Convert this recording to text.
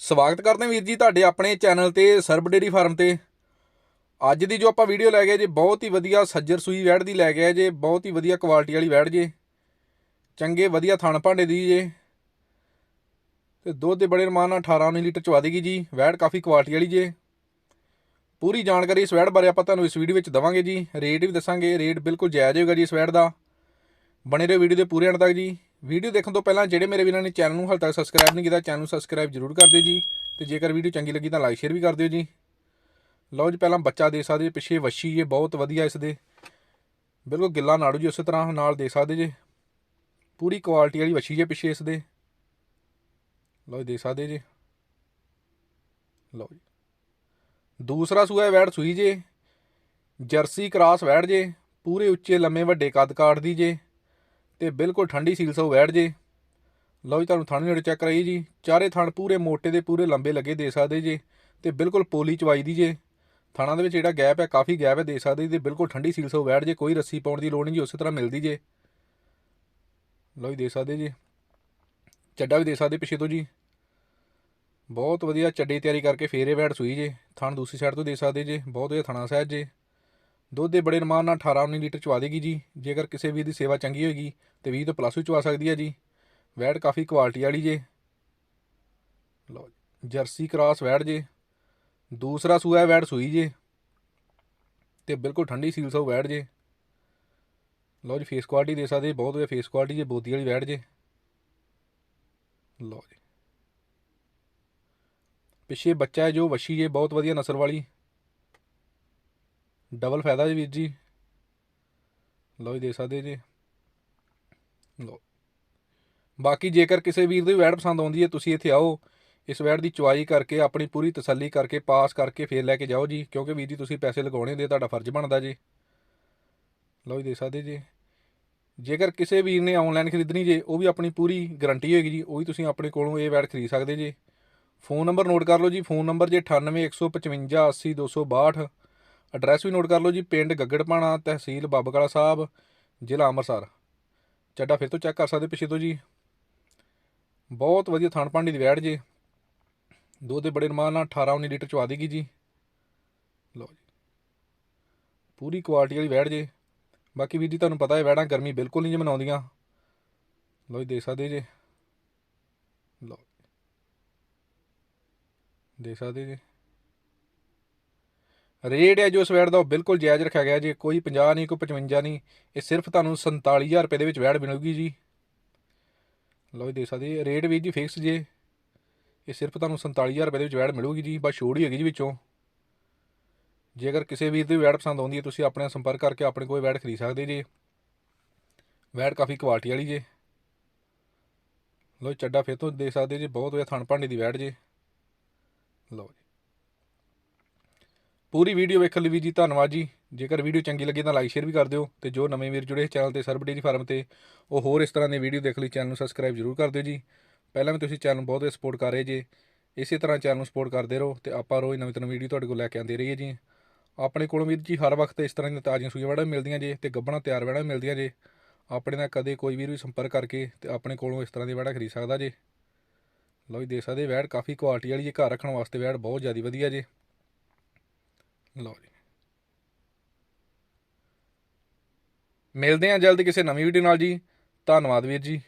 ਸਵਾਗਤ ਕਰਦੇ ਹਾਂ ਵੀਰ ਜੀ ਤੁਹਾਡੇ ਆਪਣੇ ਚੈਨਲ ਤੇ ਸਰਬ ਡੇਰੀ ਫਾਰਮ ਤੇ। ਅੱਜ ਦੀ ਜੋ ਆਪਾਂ ਵੀਡੀਓ ਲੈ ਗਏ ਜੀ, ਬਹੁਤ ਹੀ ਵਧੀਆ ਸੱਜਰ ਸੂਈ ਵੈੜ ਦੀ ਲੈ ਗਏ ਜੇ, ਬਹੁਤ ਹੀ ਵਧੀਆ ਕੁਆਲਿਟੀ ਵਾਲੀ ਵੈੜ ਜੇ। ਚੰਗੇ ਵਧੀਆ ਥਣ ਭਾਂਡੇ ਦੀ ਜੇ। ਤੇ ਦੁੱਧ ਦੇ ਬੜੇ ਰਮਾਨ ਨਾਲ 18 19 ਲੀਟਰ ਚਵਾ ਦੇਗੀ ਜੀ, ਵੈੜ ਕਾਫੀ ਕੁਆਲਿਟੀ ਵਾਲੀ ਜੇ। ਪੂਰੀ ਜਾਣਕਾਰੀ ਇਸ ਵੈੜ ਬਾਰੇ ਆਪਾਂ ਤੁਹਾਨੂੰ ਇਸ ਵੀਡੀਓ ਵਿੱਚ ਦਵਾਂਗੇ ਜੀ। ਰੇਟ ਵੀ ਦੱਸਾਂਗੇ, ਰੇਟ ਬਿਲਕੁਲ ਜਾਇਜ਼ ਹੋਏਗਾ ਜੀ ਇਸ ਵੈੜ ਦਾ। ਬਣੇ ਰਹੋ ਵੀਡੀਓ ਦੇ ਪੂਰੇ ਅੰਤ ਤੱਕ ਜੀ। ਵੀਡੀਓ ਦੇਖਣ ਤੋਂ ਪਹਿਲਾਂ ਜਿਹੜੇ ਮੇਰੇ ਵੀਰਾਂ ਨੇ ਚੈਨਲ ਨੂੰ ਹਾਲੇ ਤੱਕ ਸਬਸਕ੍ਰਾਈਬ ਨਹੀਂ ਕੀਤਾ, ਚੈਨਲ ਨੂੰ ਸਬਸਕ੍ਰਾਈਬ ਜ਼ਰੂਰ ਕਰ ਦਿਓ ਜੀ ਤੇ ਜੇਕਰ ਵੀਡੀਓ ਚੰਗੀ ਲੱਗੀ ਤਾਂ ਲਾਈਕ ਸ਼ੇਅਰ ਵੀ ਕਰ ਦਿਓ ਜੀ। ਲਓ ਜੀ, ਪਹਿਲਾਂ ਬੱਚਾ ਦੇ ਸਕਦੇ ਪਿੱਛੇ ਵੱਛੀ ਜੇ, ਬਹੁਤ ਵਧੀਆ ਇਸ ਦੇ। ਬਿਲਕੁਲ ਗਿੱਲਾ ਨਾੜੂ ਜੀ, ਉਸੇ ਤਰ੍ਹਾਂ ਨਾਲ ਦੇ ਸਕਦੇ ਜੇ। ਪੂਰੀ ਕੁਆਲਿਟੀ ਵਾਲੀ ਵੱਛੀ ਜੇ ਪਿੱਛੇ ਇਸ ਦੇ। ਲਓ ਜੀ ਦੇ ਸਕਦੇ ਜੇ। ਲਓ ਜੀ। ਦੂਸਰਾ ਸੂਆ ਹੈ ਵੈੜ ਸੂਈ ਜੇ। ਜਰਸੀ ਕਰਾਸ ਵੈੜ ਜੇ। ਪੂਰੇ ਉੱਚੇ ਲੰਮੇ ਵੱਡੇ ਕੱਦ ਕਾਟ ਦੀ ਜੇ। ਤੇ ਬਿਲਕੁਲ ਠੰਡੀ ਸੀਲ ਸੋ ਬੈਠ ਜੇ। ਲਓ ਜੀ, ਤੁਹਾਨੂੰ ਥਣ ਨੇੜੇ ਚੈੱਕ ਕਰਾਈ ਜੀ। ਚਾਰੇ ਥਣ ਪੂਰੇ ਮੋਟੇ ਦੇ, ਪੂਰੇ ਲੰਬੇ ਲੱਗੇ ਦੇ ਸਕਦੇ ਜੇ ਤੇ ਬਿਲਕੁਲ ਪੋਲੀ ਚਵਾਈ ਦੀ ਜੇ। ਥਾਣਾ ਦੇ ਵਿੱਚ ਜਿਹੜਾ ਗੈਪ ਹੈ, ਕਾਫੀ ਗੈਪ ਹੈ, ਦੇ ਸਕਦੇ ਜੀ। ਤੇ ਬਿਲਕੁਲ ਠੰਡੀ ਸੀਲ ਸੋ ਵੈੜ ਜੇ, ਕੋਈ ਰੱਸੀ ਪਾਉਣ ਦੀ ਲੋੜ ਨਹੀਂ ਜੀ, ਉਸੇ ਤਰ੍ਹਾਂ ਮਿਲਦੀ ਜੇ। ਲਓ ਜੀ, ਦੇ ਸਕਦੇ ਜੀ। ਚੱਡਾ ਵੀ ਦੇ ਸਕਦੇ ਪਿੱਛੇ ਤੋਂ ਜੀ। ਬਹੁਤ ਵਧੀਆ ਚੱਡੇ ਤਿਆਰੀ ਕਰਕੇ ਫੇਰੇ ਬੈਠ ਸੂਈ ਜੇ। ਥਣ ਦੂਸਰੀ ਸਾਈਡ ਤੋਂ ਦੇ ਸਕਦੇ ਜੇ। ਬਹੁਤ ਵਧੀਆ ਥਣਾ ਸਹਿਜ ਜੇ। ਦੁੱਧ ਦੇ ਬੜੇ ਰਮਾਨ ਨਾਲ 18 19 ਲੀਟਰ ਚਵਾ ਦੇਗੀ ਜੀ। ਜੇਕਰ ਕਿਸੇ ਵੀ ਦੀ ਸੇਵਾ ਚੰਗੀ ਹੋਏਗੀ, ਤੇ 20 ਤੋਂ ਪਲੱਸ ਵੀ ਚਵਾ ਸਕਦੀ ਹੈ ਜੀ। ਵੈੜ ਕਾਫੀ ਕੁਆਲਿਟੀ ਵਾਲੀ ਜੇ। ਲਓ ਜੀ, ਜਰਸੀ ਕਰਾਸ ਵੈੜ ਜੇ। ਦੂਸਰਾ ਸੂਆ ਹੈ ਵੈੜ ਸੂਈ ਜੇ। ਤੇ ਬਿਲਕੁਲ ਠੰਡੀ ਸੀਲ ਸੋ ਵੈੜ ਜੇ। ਲਓ ਜੀ ਫੇਸ ਕੁਆਲਿਟੀ ਦੇ ਸਕਦੇ, ਬਹੁਤ ਵਧੀਆ ਫੇਸ ਕੁਆਲਿਟੀ ਜੇ, ਬੋਦੀ ਵਾਲੀ ਵੈੜ ਜੇ। ਲਓ ਜੀ। ਪਿੱਛੇ ਬੱਚਾ ਹੈ ਜੋ, ਵੱਛੀ ਜੇ, ਬਹੁਤ ਵਧੀਆ ਨਸਲ ਵਾਲੀ। ਡਬਲ ਫਾਇਦਾ ਜੀ ਵੀਰ ਜੀ। ਲਓ ਜੀ, ਦੇ ਸਕਦੇ ਜੀ। ਲਓ। ਬਾਕੀ ਜੇਕਰ ਕਿਸੇ ਵੀਰ ਦੀ ਵੈੜ ਪਸੰਦ ਆਉਂਦੀ ਹੈ, ਤੁਸੀਂ ਇੱਥੇ ਆਓ। ਇਸ ਵੈੜ ਦੀ ਚੁਆਈ ਕਰਕੇ, ਆਪਣੀ ਪੂਰੀ ਤਸੱਲੀ ਕਰਕੇ, ਪਾਸ ਕਰਕੇ ਫੇਰ ਲੈ ਕੇ ਜਾਓ ਜੀ। ਕਿਉਂਕਿ ਵੀਰ ਜੀ, ਤੁਸੀਂ ਪੈਸੇ ਲਗਾਉਣੇ ਦੇ ਤੁਹਾਡਾ ਫਰਜ਼ ਬਣਦਾ ਜੀ। ਲਓ ਜੀ, ਦੇ ਸਕਦੇ ਜੀ। ਜੇਕਰ ਕਿਸੇ ਵੀਰ ਨੇ ਆਨਲਾਈਨ ਖਰੀਦਣੀ ਜੇ, ਉਹ ਵੀ ਆਪਣੀ ਪੂਰੀ ਗਾਰੰਟੀ ਹੋਏਗੀ ਜੀ। ਉਹ ਵੀ ਤੁਸੀਂ ਆਪਣੇ ਕੋਲੋਂ ਇਹ ਵੈੜ ਖਰੀਦ ਸਕਦੇ ਜੀ। ਫੋਨ ਨੰਬਰ ਨੋਟ ਕਰ ਲਓ ਜੀ। ਫੋਨ ਨੰਬਰ ਜੇ 9815580262 ਐਡਰੈਸ ਵੀ ਨੋਟ ਕਰ ਲਓ ਜੀ, ਪਿੰਡ ਗੱਗੜਪਾਣਾ ਤਹਿਸੀਲ ਬਾਬਕਲਾ ਸਾਹਿਬ, ਜ਼ਿਲ੍ਹਾ ਅੰਮ੍ਰਿਤਸਰ। ਚੱਡਾ ਫਿਰ ਤੋਂ ਚੈੱਕ ਕਰ ਸਕਦੇ ਪਿੱਛੇ ਤੋਂ ਜੀ। ਬਹੁਤ ਵਧੀਆ ਥਣ ਭਾਂਡੀ ਦੀ ਵੈੜ ਜੇ। ਦੁੱਧ ਦੇ ਬੜੇ ਰਮਾਨ ਨਾਲ 18 19 ਲੀਟਰ ਚਵਾ ਦੇਗੀ ਜੀ। ਲਓ ਜੀ। ਪੂਰੀ ਕੁਆਲਿਟੀ ਵਾਲੀ ਵੈੜ ਜੇ। ਬਾਕੀ ਵੀਰ ਜੀ ਤੁਹਾਨੂੰ ਪਤਾ ਹੈ ਵੈੜਾਂ ਗਰਮੀ ਬਿਲਕੁਲ ਨਹੀਂ ਜੇ ਮਨਾਉਂਦੀਆਂ। ਲਓ ਜੀ ਦੇ ਸਕਦੇ ਜੇ। ਲਓ ਦੇ ਸਕਦੇ ਜੇ। ਰੇਟ ਹੈ ਜੋ ਇਸ ਵੈੜ ਦਾ ਉਹ ਬਿਲਕੁਲ ਜਾਇਜ਼ ਰੱਖਿਆ ਗਿਆ ਜੀ ਕੋਈ 50 ਨਹੀਂ ਕੋਈ 55 ਨਹੀਂ ਇਹ ਸਿਰਫ ਤੁਹਾਨੂੰ 47000 ਰੁਪਏ ਦੇ ਵਿੱਚ ਵੈੜ ਮਿਲੂਗੀ ਜੀ। ਲਓ ਜੀ ਦੇਖ ਸਕਦੇ ਰੇਟ ਵੀ ਜੀ ਫਿਕਸ ਜੇ ਇਹ ਸਿਰਫ ਤੁਹਾਨੂੰ 47000 ਰੁਪਏ ਦੇ ਵਿੱਚ ਵੈੜ ਮਿਲੂਗੀ ਜੀ ਬਸ ਛੋੜ ਹੀ ਹੈਗੀ ਜੀ ਵਿੱਚੋਂ। ਜੇਕਰ ਕਿਸੇ ਵੀਰ ਦੀ ਵੈੜ ਪਸੰਦ ਆਉਂਦੀ ਹੈ ਤੁਸੀਂ ਆਪਣੇ ਸੰਪਰਕ ਕਰਕੇ ਆਪਣੇ ਕੋਲ ਵੈੜ ਖਰੀਦ ਸਕਦੇ ਜੀ। ਵੈੜ ਕਾਫੀ ਕੁਆਲਿਟੀ ਵਾਲੀ ਜੇ। ਲਓ ਜੀ, ਚੱਡਾ ਫਿਰ ਤੋਂ ਦੇਖ ਸਕਦੇ ਜੀ ਬਹੁਤ ਵਧੀਆ ਥਣ ਭਾਂਡੇ ਦੀ ਵੈੜ ਜੇ। ਲਓ ਜੀ। ਪੂਰੀ ਵੀਡੀਓ ਵੇਖਣ ਲਈ ਵੀ ਜੀ ਧੰਨਵਾਦ ਜੀ। ਜੇਕਰ ਵੀਡੀਓ ਚੰਗੀ ਲੱਗੀ ਤਾਂ ਲਾਈਕ ਸ਼ੇਅਰ ਵੀ ਕਰ ਦਿਓ ਤੇ ਜੋ ਨਵੇਂ ਵੀਰ ਜੁੜੇ ਚੈਨਲ ਤੇ ਸਰਬ ਡੇਰੀ ਫਾਰਮ ਤੇ, ਉਹ ਹੋਰ ਇਸ ਤਰ੍ਹਾਂ ਦੀ ਵੀਡੀਓ ਦੇਖ ਲਈ ਚੈਨਲ ਨੂੰ ਸਬਸਕ੍ਰਾਈਬ ਜ਼ਰੂਰ ਕਰ ਦਿਓ ਜੀ। ਪਹਿਲਾਂ ਵੀ ਤੁਸੀਂ ਚੈਨਲ ਨੂੰ ਬਹੁਤ ਸਪੋਰਟ ਕਰ ਰਹੇ ਜੇ, ਇਸੇ ਤਰ੍ਹਾਂ ਚੈਨਲ ਨੂੰ ਸਪੋਰਟ ਕਰਦੇ ਰਹੋ ਤੇ ਆਪਾਂ ਰੋਜ਼ ਨਵੀਂ ਤੋਂ ਵੀਡੀਓ ਤੁਹਾਡੇ ਕੋਲ ਲੈ ਕੇ ਆਉਂਦੇ ਰਹੀਏ ਜੀ। ਆਪਣੇ ਕੋਲੋਂ ਵੀਰ ਜੀ ਹਰ ਵਕਤ ਇਸ ਤਰ੍ਹਾਂ ਦੀਆਂ ਤਾਜ਼ੀਆਂ ਸੂਈਆਂ ਵੜਾਂ ਮਿਲਦੀਆਂ ਜੇ ਤੇ ਗੱਬਣਾ ਤਿਆਰ ਵੜਾਂ ਮਿਲਦੀਆਂ ਜੇ। ਆਪਣੇ ਨਾਲ ਕਦੇ ਕੋਈ ਵੀਰ ਵੀ ਸੰਪਰਕ ਕਰਕੇ ਤੇ ਆਪਣੇ ਕੋਲੋਂ ਇਸ ਤਰ੍ਹਾਂ ਦੀ ਵੜਾ ਖਰੀਦ ਸਕਦਾ ਜੇ। ਲਓ ਜੀ ਦੇਖ ਸਕਦੇ ਵੈੜ ਕਾਫੀ ਕੁਆਲਿਟੀ ਵਾਲੀ ਜੇ ਘਰ ਰੱਖਣ ਵਾਸਤੇ ਵੈੜ ਬਹੁਤ ਜ਼ਿਆਦਾ ਵਧੀਆ ਜੇ। ਲਓ ਜੀ। ਮਿਲਦੇ ਹਾਂ ਜਲਦ ਕਿਸੇ ਨਵੀਂ ਵੀਡੀਓ ਨਾਲ ਜੀ। ਧੰਨਵਾਦ ਵੀਰ ਜੀ।